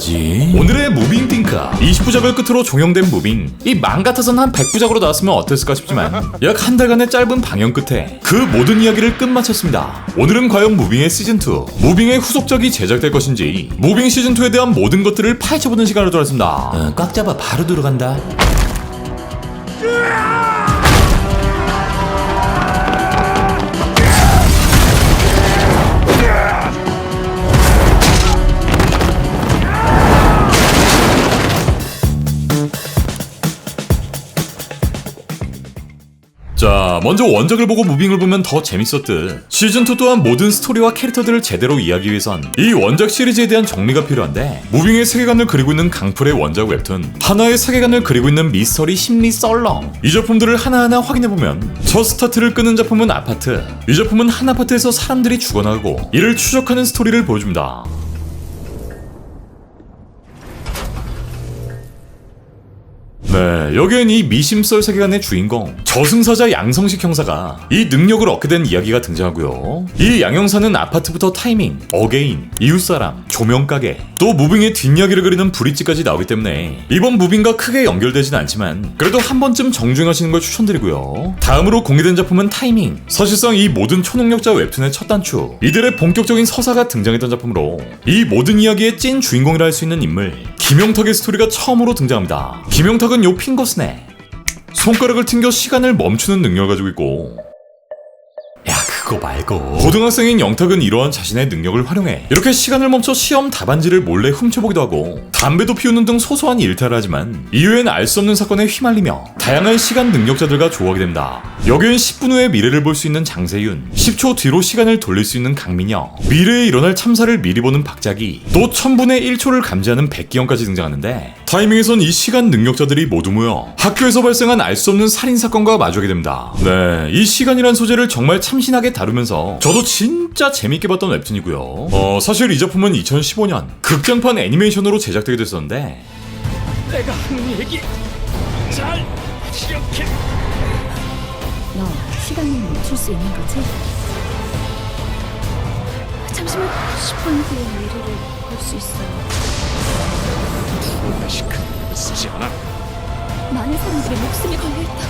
만들어야지. 오늘의 무빙 띵카. 20부작을 끝으로 종영된 무빙. 이맘 같아선 한 100부작으로 나왔으면 어땠을까 싶지만 약 한 달간의 짧은 방영 끝에 그 모든 이야기를 끝마쳤습니다. 오늘은 과연 무빙의 시즌2 무빙의 후속작이 제작될 것인지 무빙 시즌2에 대한 모든 것들을 파헤쳐보는 시간을 돌았습니다. 어, 꽉 잡아 바로 들어간다. 자, 먼저 원작을 보고 무빙을 보면 더 재밌었듯. 시즌2 또한 모든 스토리와 캐릭터들을 제대로 이해하기 위해선 이 원작 시리즈에 대한 정리가 필요한데 무빙의 세계관을 그리고 있는 강풀의 원작 웹툰 하나의 세계관을 그리고 있는 미스터리 심리 썰렁. 이 작품들을 하나하나 확인해보면 첫 스타트를 끄는 작품은 아파트 이 작품은 한 아파트에서 사람들이 죽어나가고 이를 추적하는 스토리를 보여줍니다 네, 여기엔 이 미심썰 세계관의 주인공 저승사자 양성식 형사가 이 능력을 얻게 된 이야기가 등장하고요. 이 양형사는 아파트부터 타이밍, 어게인, 이웃사람, 조명가게, 또 무빙의 뒷이야기를 그리는 브릿지까지 나오기 때문에 이번 무빙과 크게 연결되진 않지만 그래도 한 번쯤 정주행하시는 걸 추천드리고요. 다음으로 공개된 작품은 타이밍. 사실상 이 모든 초능력자 웹툰의 첫 단추, 이들의 본격적인 서사가 등장했던 작품으로 이 모든 이야기의 찐 주인공이라 할 수 있는 인물 김영탁의 스토리가 처음으로 등장합니다. 김영탁은 요 핑거스네. 손가락을 튕겨 시간을 멈추는 능력을 가지고 있고 야 그거 말고. 고등학생인 영탁은 이러한 자신의 능력을 활용해 이렇게 시간을 멈춰 시험 답안지를 몰래 훔쳐보기도 하고 담배도 피우는 등 소소한 일탈을 하지만 이후엔 알 수 없는 사건에 휘말리며 다양한 시간 능력자들과 조하게 됩니다. 여기엔 10분 후의 미래를 볼 수 있는 장세윤, 10초 뒤로 시간을 돌릴 수 있는 강민영, 미래에 일어날 참사를 미리 보는 박자기, 또 1000분의 1초를 감지하는 백기영까지 등장하는데 타이밍에선 이 시간 능력자들이 모두 모여 학교에서 발생한 알 수 없는 살인 사건과 마주하게 됩니다. 네, 이 시간이란 소재를 정말 참신하게 다루면서 저도 진짜 재밌게 봤던 웹툰이고요. 어, 사실 이 작품은 2015년 극장판 애니메이션으로 제작되게 됐었는데 내가 하는 얘기 잘 기억해. 너 시간을 멈출 수 있는 거지? 잠시만 10분 후의 미래를 볼 수 있어 다 사람들의 목숨이 걸려있다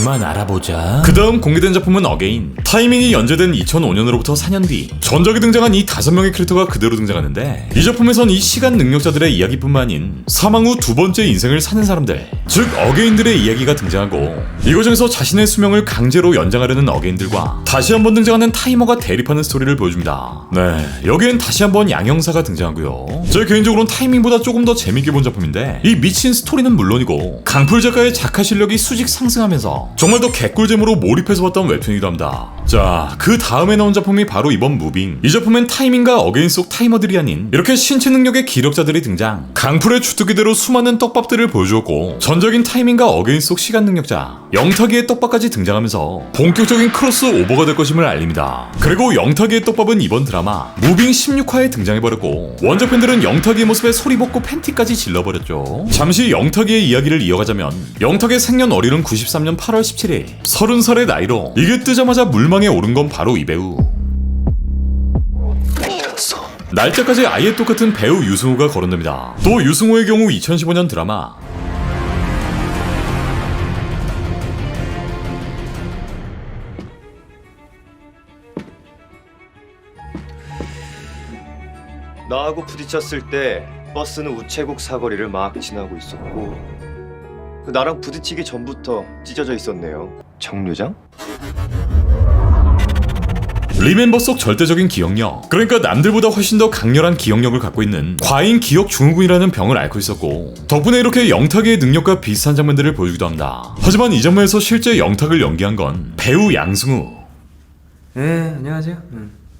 그만 알아보자. 그 다음 공개된 작품은 어게인 타이밍이 연재된 2005년으로부터 4년 뒤 전작에 등장한 이 다섯 명의 캐릭터가 그대로 등장하는데 이 작품에선 이 시간 능력자들의 이야기뿐만 아닌 사망 후 두 번째 인생을 사는 사람들 즉 어게인들의 이야기가 등장하고 이 과정에서 자신의 수명을 강제로 연장하려는 어게인들과 다시 한번 등장하는 타이머가 대립하는 스토리를 보여줍니다. 네 여기엔 다시 한번 양형사가 등장하고요. 제 개인적으로는 타이밍보다 조금 더 재밌게 본 작품인데 이 미친 스토리는 물론이고 강풀 작가의 작가 실력이 수직 상승하면서 정말 더 개꿀잼으로 몰입해서 봤던 웹툰이기도 합니다. 자, 그 다음에 나온 작품이 바로 이번 무빙. 이 작품엔 타이밍과 어게인 속 타이머들이 아닌 이렇게 신체 능력의 기력자들이 등장. 강풀의 주특기대로 수많은 떡밥들을 보여주었고 전적인 타이밍과 어게인 속 시간 능력자 영탁이의 떡밥까지 등장하면서 본격적인 크로스 오버가 될 것임을 알립니다. 그리고 영탁이의 떡밥은 이번 드라마 무빙 16화에 등장해버렸고 원작 팬들은 영탁이의 모습에 소리 벗고 팬티까지 질러버렸죠. 잠시 영탁이의 이야기를 이어가자면 영탁의 생년 월일은 93년 8월 17일 30살의 나이로 이게 뜨자마자 물망에 오른 건 바로 이 배우 날짜까지 아예 똑같은 배우 유승우가 거론됩니다. 또 유승우의 경우 2015년 드라마 나하고 부딪혔을 때 버스는 우체국 사거리를 막 지나고 있었고 그 나랑 부딪히기 전부터 찢어져 있었네요. 정류장? 리멤버 속 절대적인 기억력 그러니까 남들보다 훨씬 더 강렬한 기억력을 갖고 있는 과잉 기억 증후군이라는 병을 앓고 있었고 덕분에 이렇게 영탁의 능력과 비슷한 장면들을 보여주기도 합니다 하지만 이 장면에서 실제 영탁을 연기한 건 배우 양승우 네, 안녕하세요.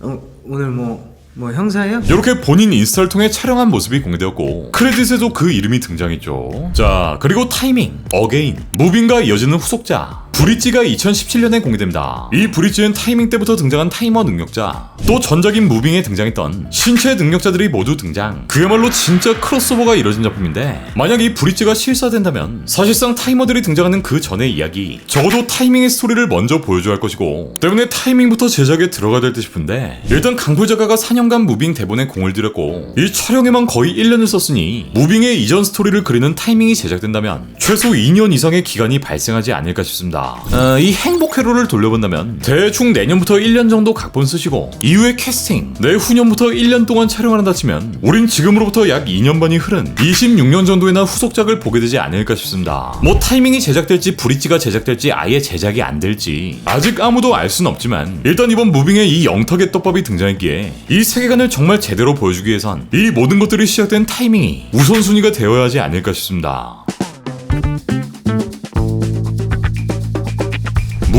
어, 오늘 뭐 뭐 형사예요? 이렇게 본인 인스타를 통해 촬영한 모습이 공개되었고 크레딧에도 그 이름이 등장했죠. 자 그리고 타이밍, 어게인, 무빙과 이어지는 후속자 브릿지가 2017년에 공개됩니다. 이 브릿지는 타이밍 때부터 등장한 타이머 능력자 또 전작인 무빙에 등장했던 신체 능력자들이 모두 등장 그야말로 진짜 크로스오버가 이뤄진 작품인데 만약 이 브릿지가 실사된다면 사실상 타이머들이 등장하는 그 전의 이야기 적어도 타이밍의 스토리를 먼저 보여줘야 할 것이고 때문에 타이밍부터 제작에 들어가야 될 듯 싶은데 일단 강풀 작가가 4년간 무빙 대본에 공을 들였고 이 촬영에만 거의 1년을 썼으니 무빙의 이전 스토리를 그리는 타이밍이 제작된다면 최소 2년 이상의 기간이 발생하지 않을까 싶습니다. 어, 이 행복 회로를 돌려본다면 대충 내년부터 1년 정도 각본 쓰시고 이후에 캐스팅 내후년부터 1년 동안 촬영을 한다 치면 우린 지금으로부터 약 2년 반이 흐른 26년 정도에나 후속작을 보게 되지 않을까 싶습니다. 뭐 타이밍이 제작될지 브릿지가 제작될지 아예 제작이 안 될지 아직 아무도 알 수는 없지만 일단 이번 무빙에 이 영턱의 떡밥이 등장했기에 이 세계관을 정말 제대로 보여주기 위해선 이 모든 것들이 시작된 타이밍이 우선순위가 되어야 하지 않을까 싶습니다.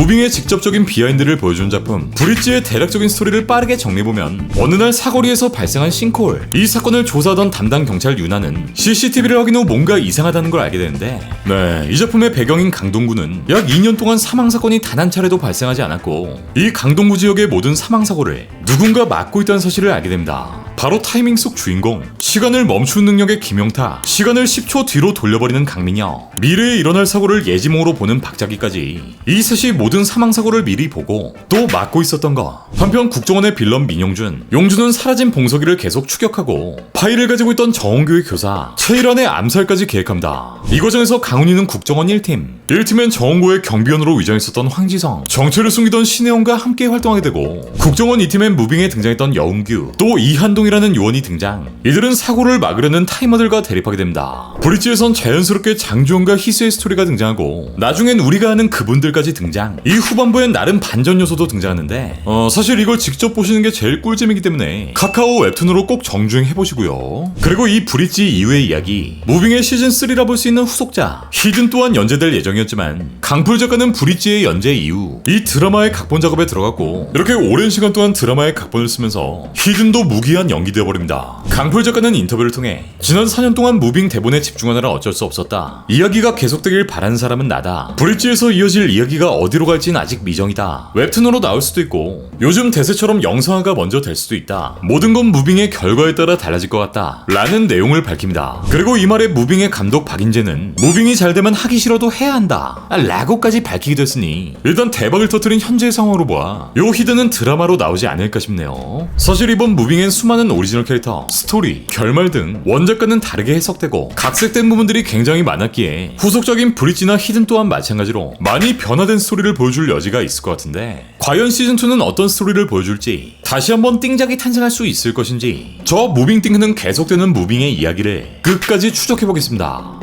무빙의 직접적인 비하인드를 보여준 작품 브릿지의 대략적인 스토리를 빠르게 정리해보면 어느 날 사거리에서 발생한 싱크홀 이 사건을 조사하던 담당 경찰 유나는 CCTV를 확인 후 뭔가 이상하다는 걸 알게 되는데 네, 이 작품의 배경인 강동구는 약 2년 동안 사망사건이 단 한 차례도 발생하지 않았고 이 강동구 지역의 모든 사망사고를 누군가 맡고 있다는 사실을 알게 됩니다. 바로 타이밍 속 주인공 시간을 멈추는 능력의 김용타 시간을 10초 뒤로 돌려버리는 강민여 미래에 일어날 사고를 예지몽으로 보는 박자기까지 이 셋이 모든 사망 사고를 미리 보고 또 막고 있었던 것 한편 국정원의 빌런 민용준 용준은 사라진 봉석이를 계속 추격하고 파일을 가지고 있던 정원교의 교사 최일환의 암살까지 계획합니다. 이 과정에서 강훈이는 국정원 1팀 1팀엔 정원고의 경비원으로 위장했었던 황지성 정체를 숨기던 신혜원과 함께 활동하게 되고 국정원 2팀엔 무빙에 등장했던 여운규 또 이한동이라는 요원이 등장. 이들은 사고를 막으려는 타이머들과 대립하게 됩니다. 브릿지에선 자연스럽게 장주원과 희수의 스토리가 등장하고 나중엔 우리가 아는 그분들까지 등장 이 후반부엔 나름 반전 요소도 등장하는데 어 사실 이걸 직접 보시는 게 제일 꿀잼이기 때문에 카카오 웹툰으로 꼭 정주행 해보시고요 그리고 이 브릿지 이후의 이야기 무빙의 시즌 3라 볼 수 있는 후속자 히든 또한 연재될 예정이었지만 강풀 작가는 브릿지의 연재 이후 이 드라마의 각본 작업에 들어갔고 이렇게 오랜 시간 동안 드라마의 각본을 쓰면서 히든도 무기한 연기되어 버립니다. 강풀 작가는 인터뷰를 통해 지난 4년 동안 무빙 대본에 집중하느라 어쩔 수 없었다. 이야기가 계속되길 바라는 사람은 나다. 브릿지에서 이어질 이야기가 어디로 갈진 아직 미정이다. 웹툰으로 나올 수도 있고 요즘 대세처럼 영상화가 먼저 될 수도 있다. 모든 건 무빙의 결과에 따라 달라질 것 같다. 라는 내용을 밝힙니다. 그리고 이 말에 무빙의 감독 박인재는 무빙이 잘 되면 하기 싫어도 해야 한다. 아, 라고까지 밝히기도 했으니 일단 대박을 터뜨린 현재 상황으로 보아 요 히든은 드라마로 나오지 않을까 싶네요. 사실 이번 무빙엔 수많은 오리지널 캐릭터, 스토리, 결말 등 원작과는 다르게 해석되고 각색된 부분들이 굉장히 많았기에 후속적인 브릿지나 히든 또한 마찬가지로 많이 변화된 스토리를 보여줄 여지가 있을 것 같은데 과연 시즌2는 어떤 스토리를 보여줄지 다시 한번 띵작이 탄생할 수 있을 것인지 저 무빙 띵크는 계속되는 무빙의 이야기를 끝까지 추적해보겠습니다.